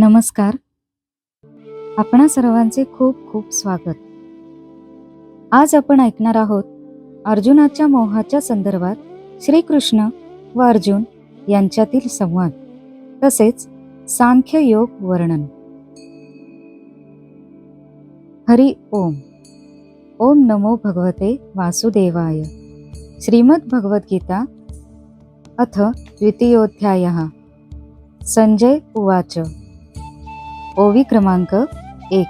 नमस्कार. आपणा सर्वांचे खूप खूप स्वागत. आज आपण ऐकणार आहोत अर्जुनाच्या मोहाच्या संदर्भात श्रीकृष्ण व अर्जुन यांच्यातील संवाद तसेच सांख्य योग वर्णन. हरि ओम. ओम नमो भगवते वासुदेवाय. श्रीमद भगवद्गीता अथ द्वितीयोध्याय संजय उवाच. ओवी क्रमांक एक.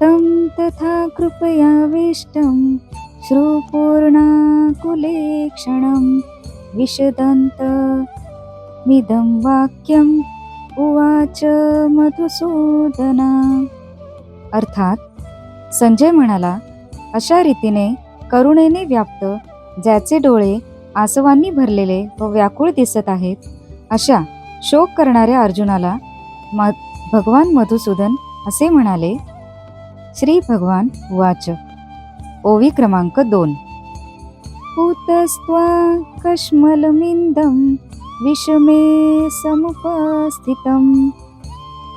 तं तथा कृपयाविष्टं श्रुपूर्णाकुलेक्षणं विशदन्त मिदं वाक्यम् उवाच मधुसूदना. अर्थात संजय म्हणाला अशा रीतीने करुणेने व्याप्त ज्याचे डोळे आसवांनी भरलेले व व्याकुळ दिसत आहेत अशा शोक करणाऱ्या अर्जुनाला म भगवान मधुसूदन असे म्हणाले श्री भगवान वाच ओवी क्रमांक दोन. पूतस्त्वा कश्मलमिन्दं विषमे समुपस्थितम्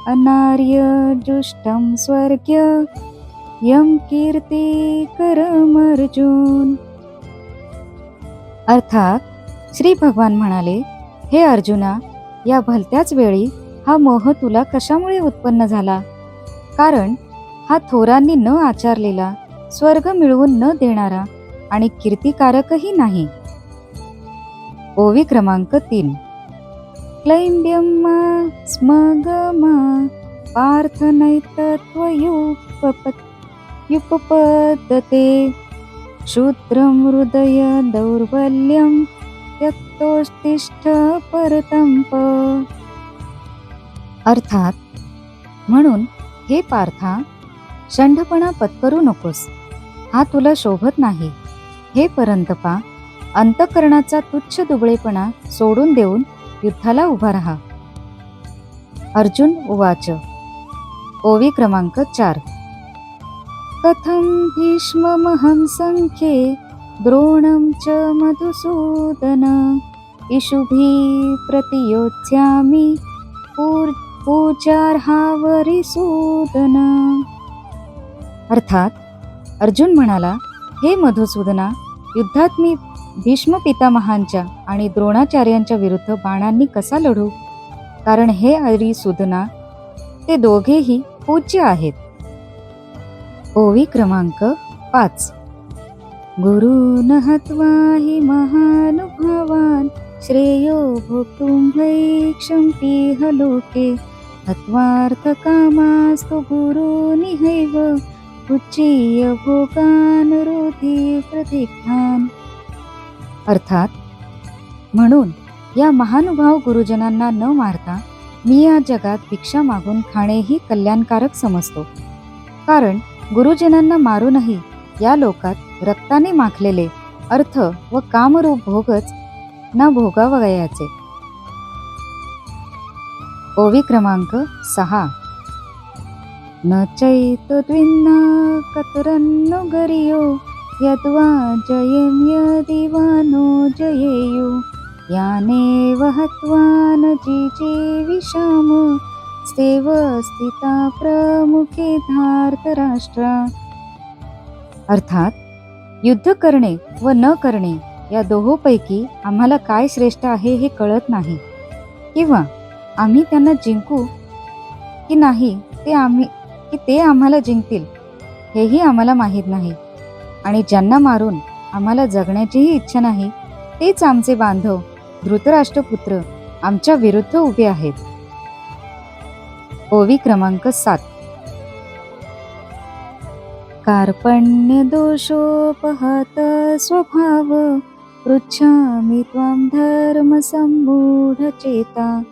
अनार्यजुष्टं स्वर्ग्य यं कीर्तिकरमर्जुन अर्थात श्री भगवान म्हणाले हे अर्जुना या भलत्याच वेळी हा मोह तुला कशामुळे उत्पन्न झाला? कारण हा थोरांनी न आचारलेला स्वर्ग मिळवून न देणारा आणि कीर्तिकारकही नाही. ओवी क्रमांक तीन. क्लैंब्यम्मा स्मगमा पार्थनैतत्वयुपपद्यते क्षुद्रम हृदय दौर्बल्यं त्यक्तोष्टिष्ठ परतंप अर्थात म्हणून हे पार्था षंढपणा पत्करू नकोस. हा तुला शोभत नाही. हे परंतपा अंतकरणाचा तुच्छ दुबळेपणा सोडून देऊन युद्धाला उभा राहा. अर्जुन उवाच. ओवी क्रमांक चार. कथं भीष्ममहं संख्ये द्रोणं च मधुसूदन इषुभिः प्रतियोत्स्यामि पूर् पूजार्हावरिसूदन अर्थात अर्जुन म्हणाला हे मधुसूदना युद्धात मी भीष्म पितामहांच्या आणि द्रोणाचार्यांच्या विरुद्ध बाणांनी कसा लढू? कारण हे हरिसूदना ते दोघेही पूज्य आहेत. ओवी क्रमांक पाच. गुरु हत्वा हि श्रेयो भोक्तुं भैक्षन्तीह लोके हत्वार्थकामास्तु गुरुनिहैव उच्चीय भोगान् रोधी प्रतिघ्नान् अर्थात म्हणून या महानुभाव गुरुजनांना न मारता मी या जगात भिक्षा मागून खाणेही कल्याणकारक समजतो. कारण गुरुजनांना मारूनही या लोकात रक्ताने माखलेले अर्थ व कामरूप भोगच ना भोगावयाचे. ओवी क्रमांक सहा. न चैतद्विन्ना कतरन्नु गरियो यद्वा जयेम यदि नो जयेयु. यानेव हत्वा न जिजीविषाम स्तेव स्थिता प्रमुखे धार्तराष्ट्रा. अर्थात युद्ध करणे व न करणे या दोहोपैकी आम्हाला काय श्रेष्ठ आहे हे कळत नाही. किंवा आम्ही त्यांना जिंकू की नाही ते आम्ही की ते आम्हाला जिंकतील हेही आम्हाला माहीत नाही. आणि ज्यांना मारून आम्हाला जगण्याचीही इच्छा नाही तेच आमचे बांधव धृतराष्ट्रपुत्र आमच्या विरुद्ध उभे आहेत. ओवी क्रमांक सात. कार्पण्य दोषोपहत स्वभाव पृच्छामि त्वां धर्मसम्मूढचेता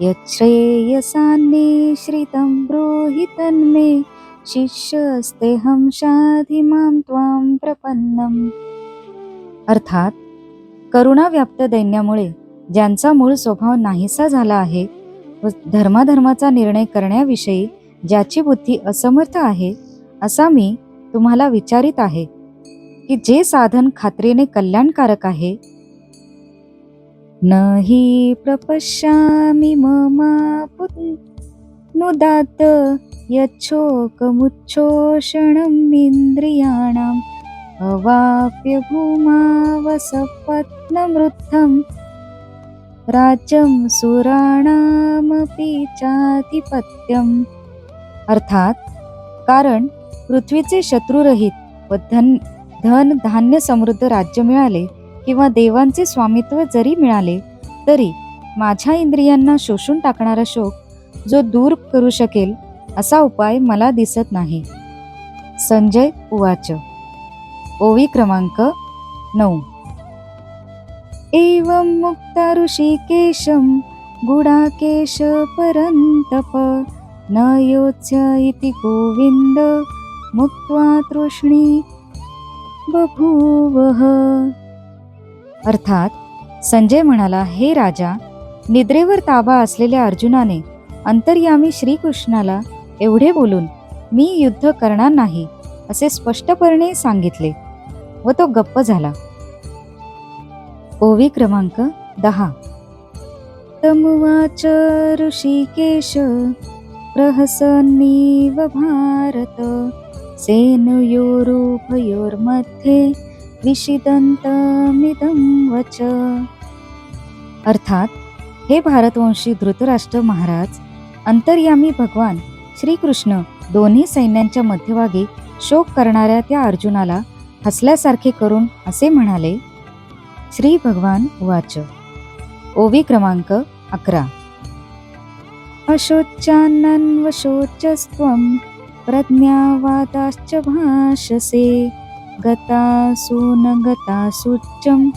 यच्छ्रेयसान्निश्रितं ब्रूहि तन्मे शिष्यस्तेऽहं शाधि मां त्वां प्रपन्नम्। अर्थात करुणाव्याप्त दैन्यामुळे ज्यांचा मूळ स्वभाव नाहीसा झाला आहे व धर्माधर्माचा निर्णय करण्याविषयी ज्याची बुद्धी असमर्थ आहे असा मी तुम्हाला विचारित आहे. की जे साधन खात्रीने कल्याणकारक आहे न हि प्रपश्यामि ममा पुं- नुदात् यच्छोकमुच्छोषणमिन्द्रियाणाम् अवाप्य भूमावसपत्नमृद्धं राज्यं सुराणामपि चाधिपत्यम्। अर्थात कारण पृथ्वीचे शत्रुरहित व धन धन धान्य समृद्ध राज्य मिळाले किंवा देवांचे स्वामित्व जरी मिळाले तरी माझ्या इंद्रियांना शोषून टाकणारा शोक जो दूर करू शकेल असा उपाय मला दिसत नाही. संजय उवाच. ओवी क्रमांक नऊ. एवं मुक्ता ऋषिकेशं गुडाकेश परन्तप न योत्स्य इति गोविन्द मुक्त्वा तृष्णी बभूवः. अर्थात संजय म्हणाला हे राजा निद्रेवर ताबा असलेल्या अर्जुनाने अंतर्यामी श्रीकृष्णाला एवढे बोलून मी युद्ध करणार नाही असे स्पष्टपणे सांगितले व तो गप्प झाला. ओवी क्रमांक दहा. तमुवाच ऋषिकेश प्रहसन्नीव भारत सेनयोरुभयोर्मध्ये विषिदन्तमिदं वच। अर्थात हे भारतवंशी धृतराष्ट्र महाराज अंतर्यामी भगवान श्रीकृष्ण दोन्ही सैन्यांच्या मध्यभागी शोक करणाऱ्या त्या अर्जुनाला हसल्यासारखे करून असे म्हणाले श्री भगवान वाच. ओवी क्रमांक अकरा. अशोच्यान्नन्वशोचस्त्वं प्रज्ञावादाश्च भाषसे गतासु न गतासुच्चं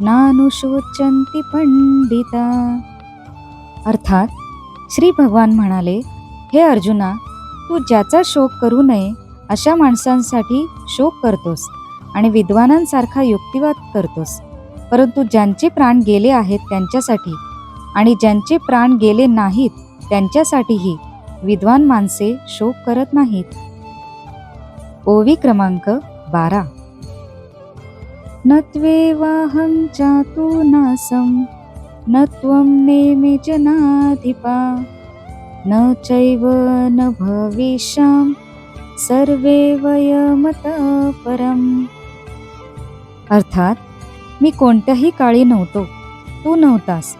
नानुशोचन्ति पंडिता अर्थात श्री भगवान म्हणाले हे अर्जुना तू ज्याचा शोक करू नये अशा माणसांसाठी शोक करतोस आणि विद्वानांसारखा युक्तिवाद करतोस. परंतु ज्यांचे प्राण गेले आहेत त्यांच्यासाठी आणि ज्यांचे प्राण गेले नाहीत त्यांच्यासाठीही विद्वान माणसे शोक करत नाहीत. ओवी क्रमांक बारा. न त्वेवाहं चातु नासं न त्वं नेमे जनाधिपा न चैव न भविष्यां सर्वे वयमत परम. अर्थात मी कोणत्याही काळी नव्हतो. तू नव्हतास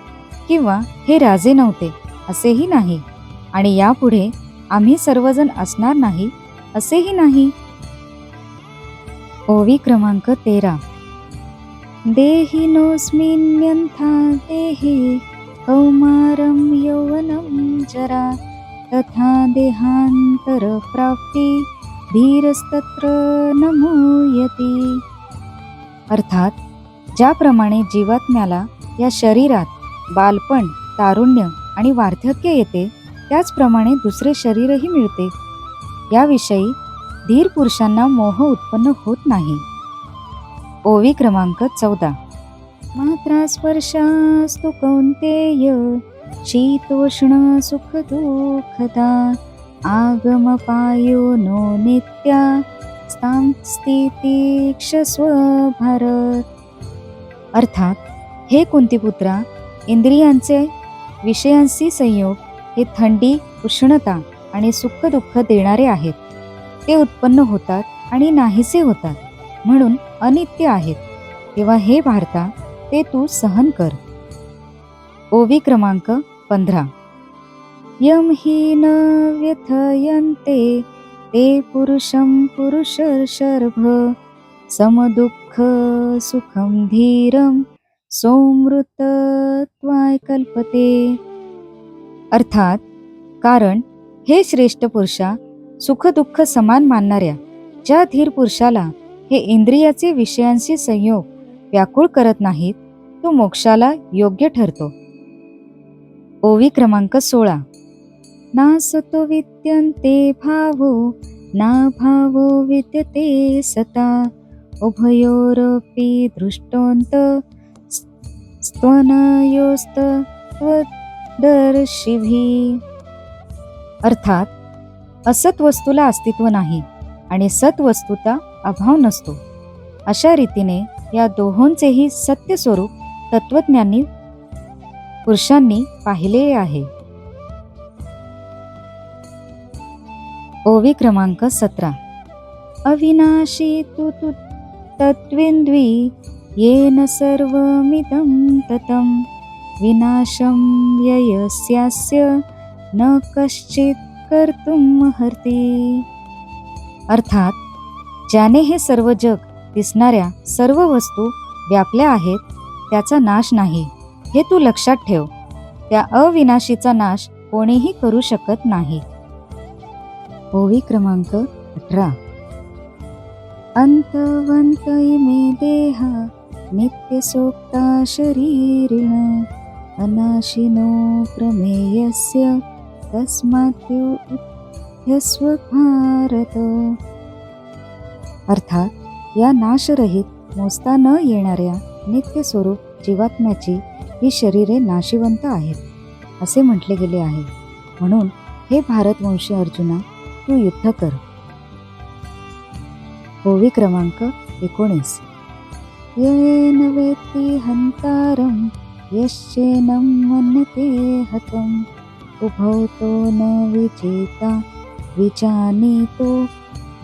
किंवा हे राजे नव्हते असेही नाही. आणि यापुढे आम्ही सर्वजण असणार नाही असेही नाही. ओवी क्रमांक तेरा. देहिनोऽस्मिन्यन्था देहे कौमारं यौवनं जरा तथा देहांतरप्राप्ती धीरस्तत्र नमूयती. अर्थात ज्याप्रमाणे जीवात्म्याला या शरीरात बालपण तारुण्य आणि वार्धक्य येते त्याचप्रमाणे दुसरे शरीरही मिळते. याविषयी धीर पुरुषांना मोह उत्पन्न होत नाही. ओवी क्रमांक चौदा. मात्रा स्पर्शास्तु कौंतेय शीतोष्ण सुख दुःखदा आगमपायो नो नित्या अर्थात हे कुंतीपुत्रा इंद्रियांचे विषयांशी संयोग हे थंडी उष्णता आणि सुख दुःख देणारे आहेत. ते उत्पन्न होतात आणि नाहीसे होतात म्हणून अनित्य आहेत. तेव्हा हे भारता ते तू सहन कर. ओवी क्रमांक पंधरा. यम हि न व्यथयंते ते पुरुषं पुरुषर्षर्भ समदुःख सुखम धीरम सोमृतत्वाय कल्पते. अर्थात कारण हे श्रेष्ठ पुरुषा सुखदुःख समान मानणाऱ्या ज्या धीर पुरुषाला हे इंद्रियाचे विषयांशी संयोग व्याकुळ करत नाहीत तो मोक्षाला योग्य ठरतो. ओवी क्रमांक सोळा. ना सतो विद्यन्ते भावो ना भावो विद्यते सता उभयोरपी दृष्टोन्त स्तनयोस्त दर्शिभी अर्थात असत वस्तूला अस्तित्व नाही आणि सत वस्तूचा अभाव नसतो. अशा रीतीने या दोहोंचेही सत्य स्वरूप तत्वज्ञांनी पुरुषांनी पाहिले आहे. ओवी क्रमांक सतरा. अविनाशी तु तु तत्विन्द्वी येन सर्वमिदं ततम। विनाशं व्ययस्यास्य न कश्चित कर्तुम हरती अर्थात ज्याने हे सर्व जग दिसणाऱ्या सर्व वस्तू व्यापल्या आहेत त्याचा नाश नाही. हे तू लक्षात ठेव. त्या अविनाशीचा नाश कोणीही करू शकत नाही. ओवी क्रमांक अठरा. अंतवंत इमे नित्य सोक्ता शरीरिण. अनाशिनो प्रमेयस्य तस्माद्युध्यस्व भारत अर्थात या नाशरहित मोजता न येणाऱ्या नित्य स्वरूप जीवात्म्याची ही शरीरे नाशिवंत आहेत असे म्हटले गेले आहे. म्हणून हे भारतवंशी अर्जुना तू युद्ध कर. ओवी क्रमांक एकोणीस. येन वेत्ती हंतारम यश्चेनं मन्यते हतम् उभौतो न विजेता विजानीतो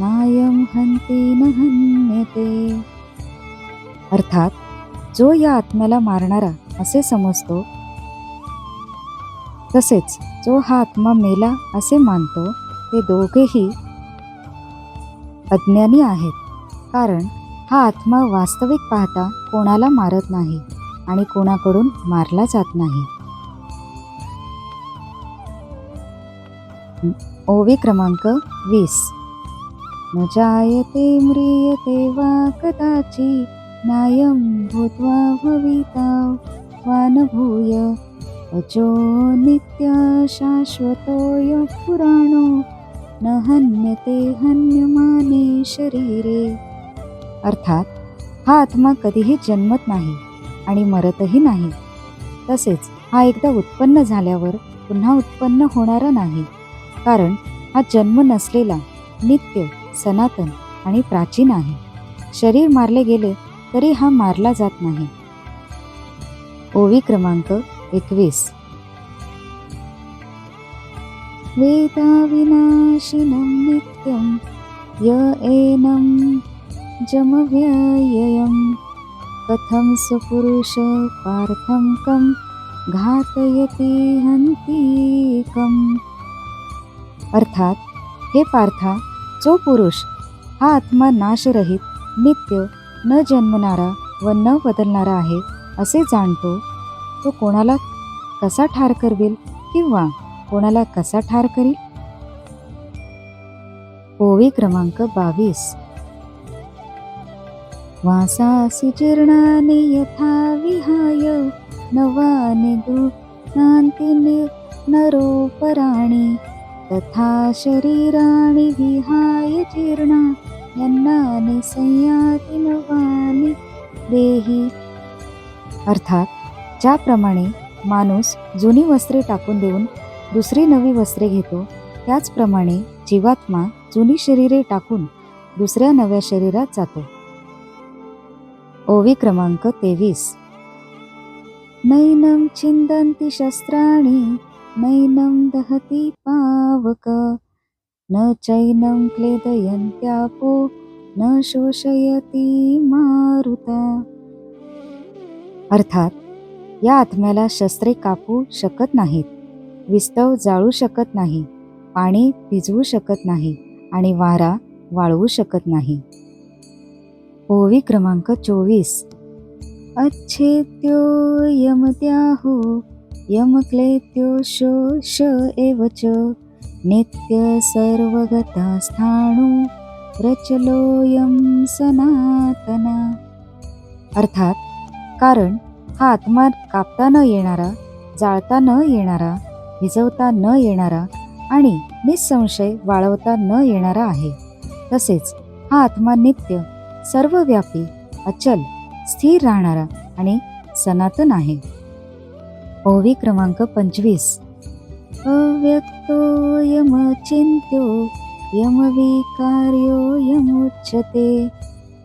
नायम हन्ति न हन्यते। अर्थात जो या आत्म्याला मारणारा असे समजतो तसेच जो हा आत्मा मेला असे मानतो ते दोघेही अज्ञानी आहेत कारण हा आत्मा वास्तविक पाहता कोणाला मारत नाही. आणि कोणाकडून मारला जात नाही. ओवी क्रमांक वीस. न जायते म्रियते वा कदाची नायं भूत्वा भविता. वा न भूय अचो नित्य शाश्वतोय पुराणो. न हन्यते हन्यमाने शरीरे. अर्थात हा आत्मा कधीही जन्मत नाही. आणि मरतही नाही. तसेच हा एकदा उत्पन्न झाल्यावर पुन्हा उत्पन्न होणारा नाही. कारण हा जन्म नसलेला नित्य सनातन आणि प्राचीन आहे. शरीर मारले गेले तरी हा मारला जात नाही. ओवी क्रमांक एकवीस. वेदाविनाशिनं नित्यं य एनं जमव्ययम कथं सुपुरुष पार्थं कं घातयते हन्तीकम् अर्थात हे पार्था जो पुरुष हा आत्मा नाशरहित नित्य न जन्मणारा व न बदलणारा आहे असे जाणतो तो कोणाला कसा ठार करवेल किंवा कोणाला कसा ठार करील? ओवी क्रमांक बावीस. वासासि जीर्णानि यथा विहाय नवानि दुनान्ति नरोपराणि तथा शरीराणि विहाय जीर्णा यन्नानि संयाति नवानि देही। अर्थात ज्याप्रमाणे माणूस जुनी वस्त्रे टाकून देऊन दुसरी नवी वस्त्रे घेतो त्याचप्रमाणे जीवात्मा जुनी शरीरे टाकून दुसऱ्या नव्या शरीरात जातो. ओवी क्रमांक तेवीस. नैनं छिन्दन्ति शस्त्राणि नैनं दहति पावक. न चैनं क्लेदयन्त्यापो न शोषयती मारुता. अर्थात या आत्म्याला शस्त्रे कापू शकत नाहीत विस्तव जाळू शकत नाही पाणी भिजवू शकत नाही आणि वारा वाळवू शकत नाही. ओवी क्रमांक चोवीस. अच्छेद्यो यम यमक्लेत्यो शोष एव च. नित्य सर्वगता स्थाणु रचलोयम सनातना. अर्थात कारण हा आत्मा कापता न येणारा जाळता न येणारा भिजवता न येणारा आणि निसंशय वाळवता न येणारा आहे. तसेच हा आत्मा नित्य सर्वव्यापी अचल स्थिर राहणारा आणि सनातन आहे. ओवी क्रमांक पंचवीस. अव्यक्तो यमचिन्त्यो यमविकार्यो यमुच्यते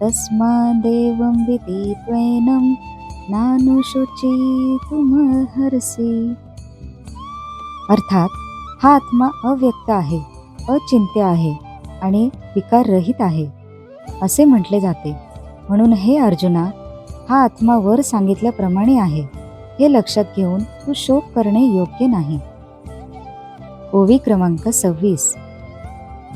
तस्मादेवं विदित्वैनं नानुशुचितुमहर्षि अर्थात हा आत्मा अव्यक्त आहे अचिंत्य आहे आणि विकाररहित आहे. असे म्हटले जाते. म्हणून हे अर्जुना हा आत्मा वर सांगितल्याप्रमाणे आहे. हे लक्षात घेऊन तू शोक करणे योग्य नाही. ओवी क्रमांक सव्वीस.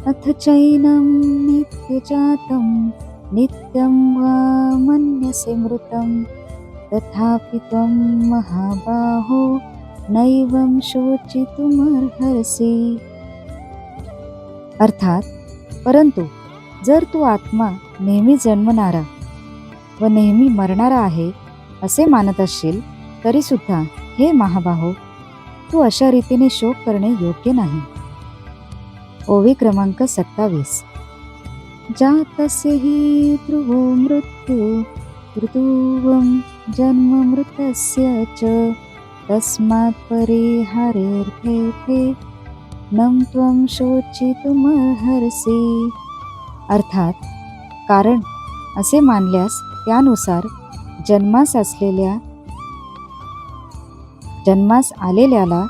अथ चैनम नित्यजातं नित्यं वा मन्यसे मृतं तथापि त्वं महाबाहो नैवं शोचितुमर्हसि। अर्थात परंतु जर तू आत्मा नेहमी जन्मणारा व नेहमी मरणारा आहे असे मानत असशील तरीसुद्धा हे महाबाहो तू अशा रीतीने शोक करणे योग्य नाही. ओवी क्रमांक सत्तावीस. जातस्य हि ध्रुवो मृत्यू ऋतुवं जन्म मृतस्य च तस्मात् परिहारेऽर्थे नम त्वं शोचितुमर्हसि। अर्थात कारण असे मानल्यास त्यानुसार जन्मास असलेल्या जन्मास आलेल्याला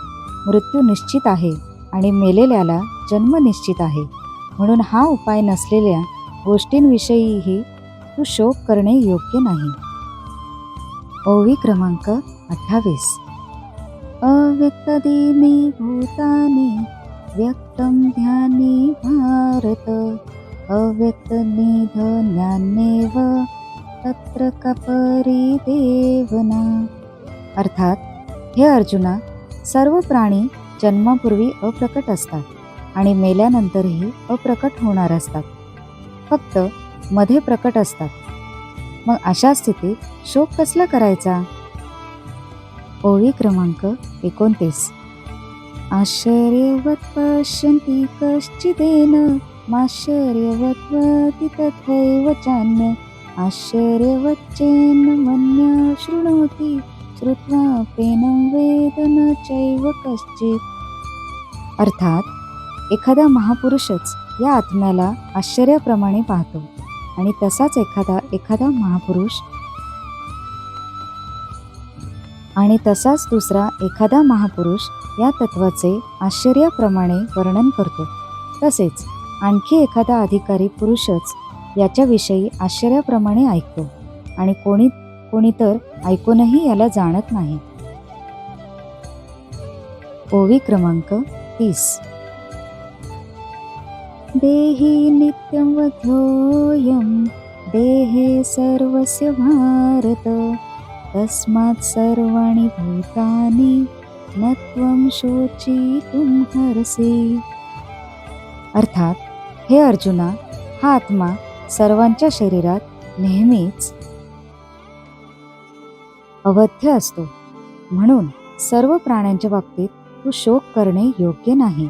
मृत्यू निश्चित आहे आणि मेलेल्याला जन्म निश्चित आहे. म्हणून हा उपाय नसलेल्या गोष्टींविषयीही तू शोक करणे योग्य नाही. ओवी क्रमांक अठ्ठावीस. अव्यक्तदीनी भूतानी व्यक्तम ध्यानी भारत। अव्यक्तनिधन्यान्नेव तत्र कपरिदेवना अर्थात हे अर्जुना सर्व प्राणी जन्मापूर्वी अप्रकट असतात आणि मेल्यानंतरही अप्रकट होणार असतात. फक्त मध्ये प्रकट असतात. मग अशा स्थितीत शोक कसला करायचा? ओळी क्रमांक एकोणतीस. आश्चर्यवत पश्यन्ति कश्चिदेन माश्चर्यवत्वति तथैव चान्य आश्चर्यवच्चेन मन्या शृणोति श्रुत्वा पेनं वेद न चैव कश्चित। अर्थात एखादा महापुरुषच या आत्म्याला आश्चर्याप्रमाणे पाहतो आणि तसाच एखादा एखादा महापुरुष आणि तसाच दुसरा एखादा महापुरुष या तत्वाचे आश्चर्याप्रमाणे वर्णन करतो. तसेच आणखी एखादा अधिकारी पुरुषच याच्याविषयी आश्चर्याप्रमाणे ऐकतो आणि कोणी कोणी तर ऐकूनही याला जाणत नाही. ओवी क्रमांक तीस. देही नित्यं वध्योऽयं देहे सर्वस्य भारत तस्मात् सर्वाणि भूतानि न त्वं शोचितुमर्हसि अर्थात हे अर्जुना हा आत्मा सर्वांच्या शरीरात नेहमीच अवध्य असतो. म्हणून सर्व प्राण्यांच्या बाबतीत तू शोक करणे योग्य नाही.